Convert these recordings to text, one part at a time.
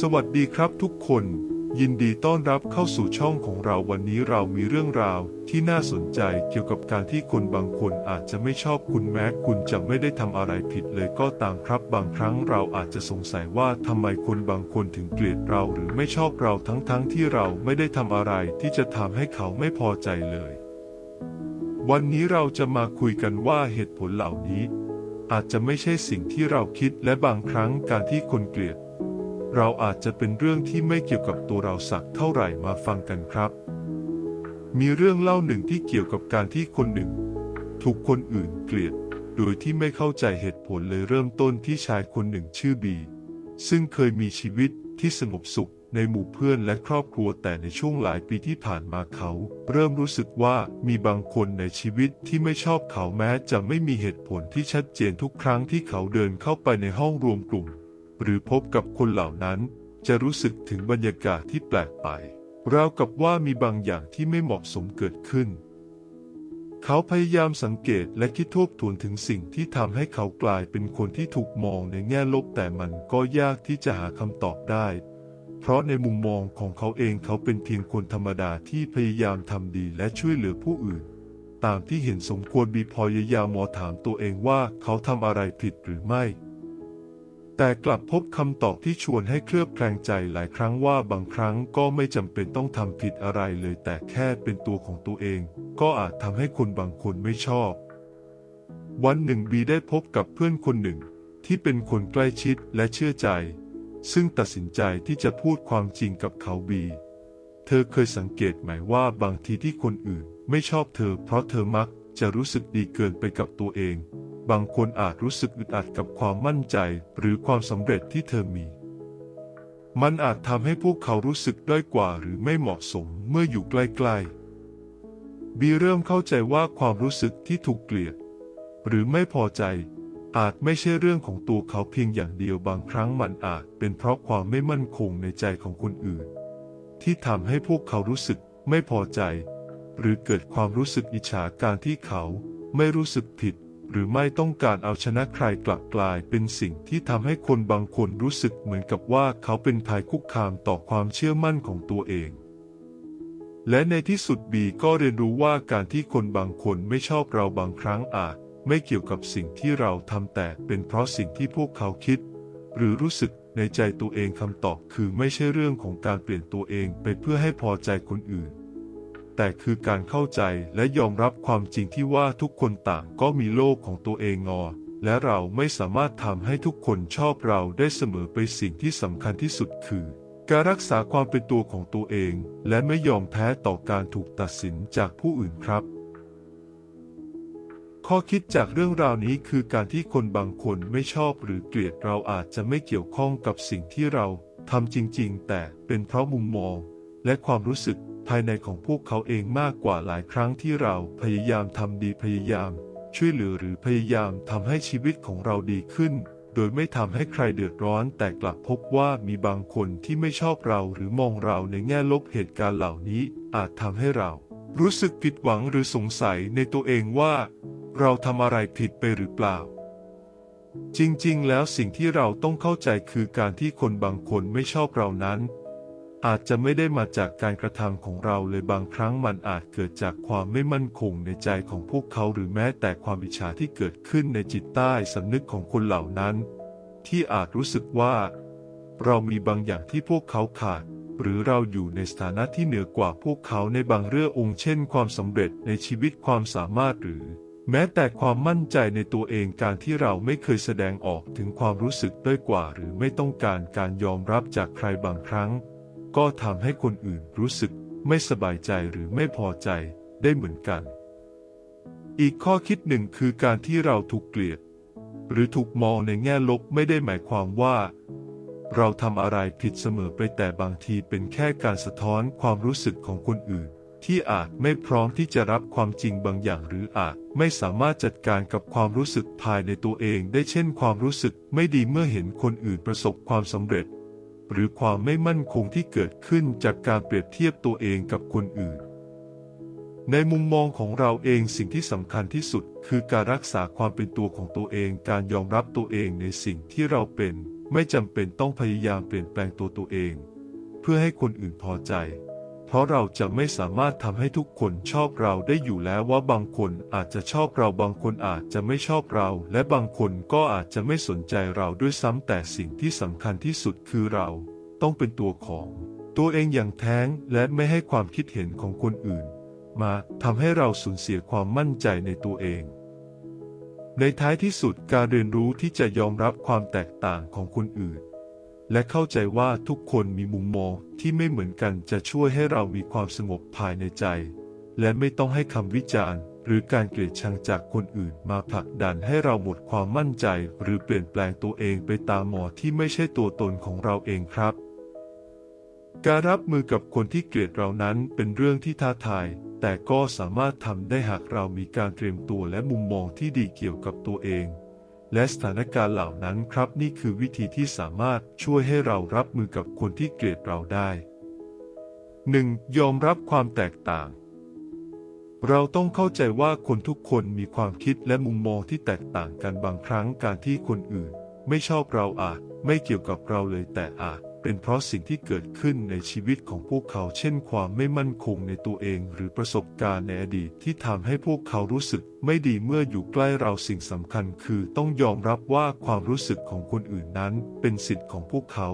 สวัสดีครับทุกคน ยินดีต้อนรับเข้าสู่ช่องของเราวันนี้เรามีเรื่องราวที่น่าสนใจเกี่ยวกับการที่คนบางคนอาจจะไม่ชอบคุณแม้คุณจะไม่ได้ทำอะไรผิดเลยก็ตามครับ บางครั้งเราอาจจะสงสัยว่าทำไมคนบางคนถึงเกลียดเราหรือไม่ชอบเราทั้งๆทที่เราไม่ได้ทำอะไรที่จะทำให้เขาไม่พอใจเลย วันนี้เราจะมาคุยกันว่าเหตุผลเหล่านี้ อาจจะไม่ใช่สิ่งที่เราคิดและบางครั้งการที่คนเกลียด เราอาจจะเป็นเรื่องที่ไม่เกี่ยวกับตัวเราสักเท่าไหร่มาฟังกันครับ มีเรื่องเล่าหนึ่งที่เกี่ยวกับการที่คนหนึ่ง ถูกคนอื่นเกลียด โดยที่ไม่เข้าใจเหตุผลเลยเริ่มต้นที่ชายคนหนึ่งชื่อบี ซึ่งเคยมีชีวิตที่สงบสุขในหมู่เพื่อนและครอบครัวแต่ในช่วงหลายปีที่ผ่านมาเขา เริ่มรู้สึกว่ามีบางคนในชีวิตที่ไม่ชอบเขาแม้จะไม่มีเหตุผลที่ชัดเจนทุกครั้งที่เขาเดินเข้าไปในห้องรวมกลุ่ม หรือพบกับคนเหล่านั้น จะรู้สึกถึงบรรยากาศที่แปลกไป ราวกับว่ามีบางอย่างที่ไม่เหมาะสมเกิดขึ้น เขาพยายามสังเกตและคิดทบทวนถึงสิ่งที่ทำให้เขากลายเป็นคนที่ถูกมองในแง่ลบแต่มันก็ยากที่จะหาคำตอบได้ เพราะในมุมมองของเขาเองเขาเป็นเพียงคนธรรมดาที่พยายามทำดีและช่วยเหลือผู้อื่นตามที่เห็นสมควรบีพยายามมอถามตัวเองว่าเขาทำอะไรผิดหรือไม่ แต่กลับพบคำตอบที่ชวนให้เคลือบแคลงใจหลายครั้งว่าบางครั้งก็ไม่จำเป็นต้องทำผิดอะไรเลยแต่แค่เป็นตัวของตัวเอง ก็อาจทำให้คนบางคนไม่ชอบ วันหนึ่งบีได้พบกับเพื่อนคนหนึ่ง ที่เป็นคนใกล้ชิดและเชื่อใจ ซึ่งตัดสินใจที่จะพูดความจริงกับเขาบี เธอเคยสังเกตไหมว่าบางทีที่คนอื่นไม่ชอบเธอ เพราะเธอมักจะรู้สึกดีเกินไปกับตัวเอง บางคนอาจรู้สึกอึดอัดกับความมั่นใจหรือความสำเร็จที่เธอมี มันอาจทำให้พวกเขารู้สึกด้อยกว่าหรือไม่เหมาะสมเมื่ออยู่ใกล้ๆ บีเริ่มเข้าใจว่าความรู้สึกที่ถูกเกลียด หรือไม่พอใจ อาจไม่ใช่เรื่องของตัวเขาเพียงอย่างเดียวบางครั้งมันอาจเป็นเพราะความไม่มั่นคงในใจของคนอื่น ที่ทำให้พวกเขารู้สึกไม่พอใจ หรือเกิดความรู้สึกอิจฉาการที่เขาไม่รู้สึกผิด หรือไม่ต้องการเอาชนะใครกลับกลายเป็นสิ่งที่ทำให้คนบางคนรู้สึกเหมือนกับว่าเขาเป็นภัยคุกคามต่อความเชื่อมั่นของตัวเอง และในที่สุดบีก็เรียนรู้ว่าการที่คนบางคนไม่ชอบเราบางครั้งอาจ ไม่เกี่ยวกับสิ่งที่เราทำแต่เป็นเพราะสิ่งที่พวกเขาคิด หรือรู้สึกในใจตัวเองคำตอบคือไม่ใช่เรื่องของการเปลี่ยนตัวเองไปเพื่อให้พอใจคนอื่น แต่คือการเข้าใจและยอมรับความจริงที่ว่าทุกคนต่างก็มีโลกของตัวเองงอ และเราไม่สามารถทำให้ทุกคนชอบเราได้เสมอไปสิ่งที่สำคัญที่สุดคือ การรักษาความเป็นตัวของตัวเอง และไม่ยอมแพ้ต่อการถูกตัดสินจากผู้อื่นครับข้อคิดจากเรื่องราวนี้คือการที่คนบางคนไม่ชอบหรือเกลียดเราอาจจะไม่เกี่ยวข้องกับสิ่งที่เราทำจริง ๆ แต่เป็นเพราะมุมมอง และความรู้สึกภายในของพวกเขาเองมากกว่าหลายครั้งที่เราพยายามทำดีพยายาม ช่วยเหลือหรือพยายามทำให้ชีวิตของเราดีขึ้น โดยไม่ทำให้ใครเดือดร้อนแต่กลับพบว่ามีบางคนที่ไม่ชอบเราหรือมองเราในแง่ลบเหตุการณ์เหล่านี้อาจทำให้เรา รู้สึกผิดหวังหรือสงสัยในตัวเองว่า เราทำอะไรผิดไปหรือเปล่าจริงๆ แล้วสิ่งที่เราต้องเข้าใจคือการที่คนบางคนไม่ชอบเรานั้น อาจจะไม่ได้มาจากการกระทำของเราเลยบางครั้งมันอาจเกิดจากความไม่มั่นคงในใจของพวกเขาหรือแม้แต่ความอิจฉาที่เกิดขึ้นในจิตใต้สำนึกของคนเหล่านั้น ที่อาจรู้สึกว่า เรามีบางอย่างที่พวกเขาขาด หรือเราอยู่ในสถานะที่เหนือกว่าพวกเขาในบางเรื่ององค์เช่น ความสำเร็จในชีวิตความสามารถหรือ แม้แต่ความมั่นใจในตัวเองการที่เราไม่เคยแสดงออกถึงความรู้สึกด้อยกว่า หรือไม่ต้องการการยอมรับจากใครบางครั้ง ก็ทำให้คนอื่นรู้สึกไม่สบายใจหรือไม่พอใจได้เหมือนกัน อีกข้อคิดหนึ่งคือการที่เราถูกเกลียด หรือถูกมองในแง่ลบไม่ได้หมายความว่า เราทำอะไรผิดเสมอไปแต่บางทีเป็นแค่การสะท้อนความรู้สึกของคนอื่น ที่อาจไม่พร้อมที่จะรับความจริงบางอย่างหรืออาจไม่สามารถจัดการกับความรู้สึกภายในตัวเองได้เช่นความรู้สึกไม่ดีเมื่อเห็นคนอื่นประสบความสำเร็จ หรือความไม่มั่นคงที่เกิดขึ้นจากการเปรียบเทียบตัวเองกับคนอื่น ในมุมมองของเราเองสิ่งที่สำคัญที่สุดคือการรักษาความเป็นตัวของตัวเอง การยอมรับตัวเองในสิ่งที่เราเป็น ไม่จำเป็นต้องพยายามเปลี่ยนแปลงตัวตัวเอง เพื่อให้คนอื่นพอใจ เพราะเราจะไม่สามารถทำให้ทุกคนชอบเราได้อยู่แล้วว่าบางคนอาจจะชอบเราบางคนอาจจะไม่ชอบเรา และบางคนก็อาจจะไม่สนใจเราด้วยซ้ำแต่สิ่งที่สำคัญที่สุดคือเราต้องเป็นตัวของตัวเองอย่างแท้งและไม่ให้ความคิดเห็นของคนอื่น มาทำให้เราสูญเสียความมั่นใจในตัวเอง ในท้ายที่สุดการเรียนรู้ที่จะยอมรับความแตกต่างของคนอื่น และเข้าใจว่าทุกคนมีมุมมองที่ไม่เหมือนกันจะช่วยให้เรามีความสงบภายในใจ และไม่ต้องให้คำวิจารณ์ หรือการเกลียดชังจากคนอื่นมาผลักดันให้เราหมดความมั่นใจ หรือเปลี่ยนแปลงตัวเองไปตามหมอที่ไม่ใช่ตัวตนของเราเองครับ การรับมือกับคนที่เกลียดเรานั้นเป็นเรื่องที่ท้าทาย แต่ก็สามารถทำได้หากเรามีการเตรียมตัวและมุมมองที่ดีเกี่ยวกับตัวเอง และสถานการณ์เหล่านั้นครับนี่คือวิธีที่สามารถช่วยให้เรารับมือกับคนที่เกลียดเราได้ 1. ยอมรับความแตกต่าง เราต้องเข้าใจว่าคนทุกคนมีความคิดและมุมมองที่แตกต่างกันบางครั้งการที่คนอื่น ไม่ชอบเราอาจไม่เกี่ยวกับเราเลยแต่อาจ เป็นเพราะสิ่งที่เกิดขึ้นในชีวิตของพวกเขา เช่นความไม่มั่นคงในตัวเอง หรือประสบการณ์ในอดีตที่ทำให้พวกเขารู้สึกไม่ดีเมื่ออยู่ใกล้เราสิ่งสำคัญคือต้องยอมรับว่าความรู้สึกของคนอื่นนั้น เป็นสิทธิ์ของพวกเขา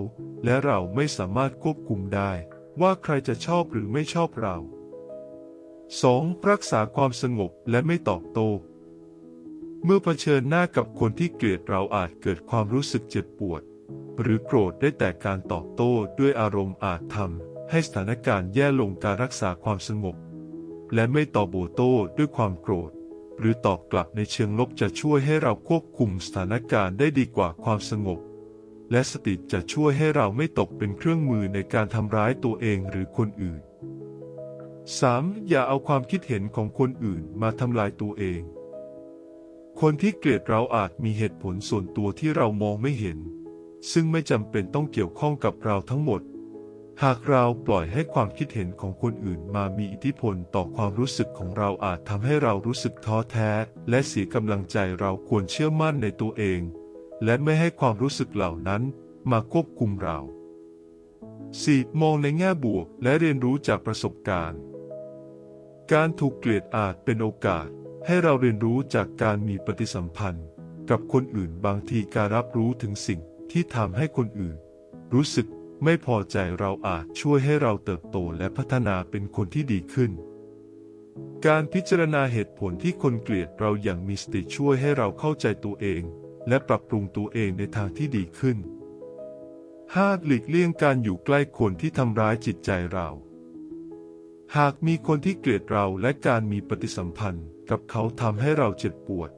และเราไม่สามารถควบคุมได้ ว่าใครจะชอบหรือไม่ชอบเรา 2. รักษาความสงบและไม่ตอบโต้เมื่อเผชิญหน้ากับคนที่เกลียดเราอาจเกิดความรู้สึกเจ็บปวด หรือโกรธได้แต่การตอบโต้ด้วยอารมณ์อาจทำให้สถานการณ์แย่ลงการรักษาความสงบ และไม่ตอบโโต้ด้วยความโกรธ หรือตอบกลับในเชิงลบจะช่วยให้เราควบคุมสถานการณ์ได้ดีกว่าความสงบ และสติจะช่วยให้เราไม่ตกเป็นเครื่องมือในการทำร้ายตัวเองหรือคนอื่น 3. อย่าเอาความคิดเห็นของคนอื่นมาทำลายตัวเอง คนที่เกลียดเราอาจมีเหตุผลส่วนตัวที่เรามองไม่เห็น ซึ่งไม่จำเป็นต้องเกี่ยวข้องกับเราทั้งหมด หากเราปล่อยให้ความคิดเห็นของคนอื่นมามีอิทธิพลต่อความรู้สึกของเราอาจทำให้เรารู้สึกท้อแท้ และเสียกำลังใจเราควรเชื่อมั่นในตัวเอง และไม่ให้ความรู้สึกเหล่านั้นมาควบคุมเรา 4. มองในแง่บวกและเรียนรู้จากประสบการณ์ การถูกเกลียดอาจเป็นโอกาส ให้เราเรียนรู้จากการมีปฏิสัมพันธ์ กับคนอื่นบางทีการรับรู้ถึงสิ่ง ที่ทำให้คนอื่น รู้สึกไม่พอใจเราอาจช่วยให้เราเติบโตและพัฒนาเป็นคนที่ดีขึ้น การพิจารณาเหตุผลที่คนเกลียดเราอย่างมีสติช่วยให้เราเข้าใจตัวเอง และปรับปรุงตัวเองในทางที่ดีขึ้น 5. หลีกเลี่ยงการอยู่ใกล้คนที่ทำร้ายจิตใจเรา หากมีคนที่เกลียดเราและการมีปฏิสัมพันธ์กับเขาทำให้เราเจ็บปวด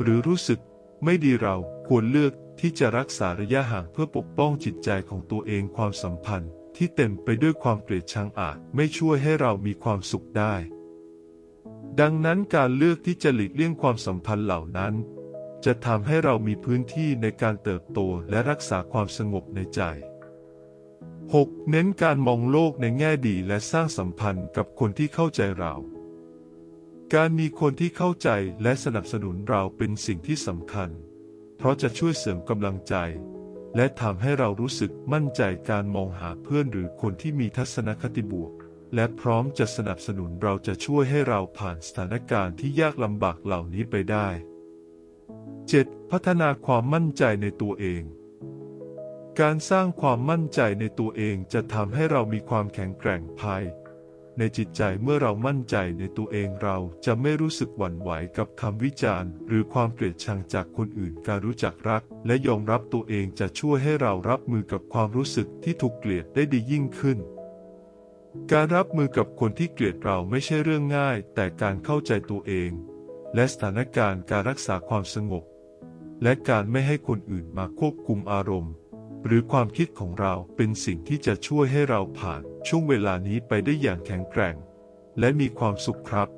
หรือรู้สึกไม่ดีเราควรเลือก ที่จะรักษาระยะห่างเพื่อปกป้องจิตใจของตัวเองความสัมพันธ์ที่เต็มไปด้วยความเกลียดชังอาจไม่ช่วยให้เรามีความสุขได้ ดังนั้นการเลือกที่จะหลีกเลี่ยงความสัมพันธ์เหล่านั้น จะทำให้เรามีพื้นที่ในการเติบโตและรักษาความสงบในใจ 6. เน้นการมองโลกในแง่ดีและสร้างสัมพันธ์กับคนที่เข้าใจเรา การมีคนที่เข้าใจและสนับสนุนเราเป็นสิ่งที่สำคัญ เพราะจะช่วยเสริมกำลังใจ และทำให้เรารู้สึกมั่นใจการมองหาเพื่อนหรือคนที่มีทัศนคติบวก และพร้อมจะสนับสนุนเราจะช่วยให้เราผ่านสถานการณ์ที่ยากลำบากเหล่านี้ไปได้ 7. พัฒนาความมั่นใจในตัวเองการสร้างความมั่นใจในตัวเองจะทำให้เรามีความแข็งแกร่งภาย ในจิตใจเมื่อเรามั่นใจในตัวเองเราจะไม่รู้สึกหวั่นไหวกับคำวิจารณ์ หรือความเกลียดชังจากคนอื่นการรู้จักรัก และยอมรับตัวเองจะช่วยให้เรารับมือกับความรู้สึกที่ถูกเกลียดได้ดียิ่งขึ้น การรับมือกับคนที่เกลียดเราไม่ใช่เรื่องง่าย แต่การเข้าใจตัวเอง และสถานการณ์การรักษาความสงบ และการไม่ให้คนอื่นมาควบคุมอารมณ์ หรือความคิดของเราเป็นสิ่งที่จะช่วยให้เราผ่านช่วงเวลานี้ไปได้อย่างแข็งแกร่ง และมีความสุขครับ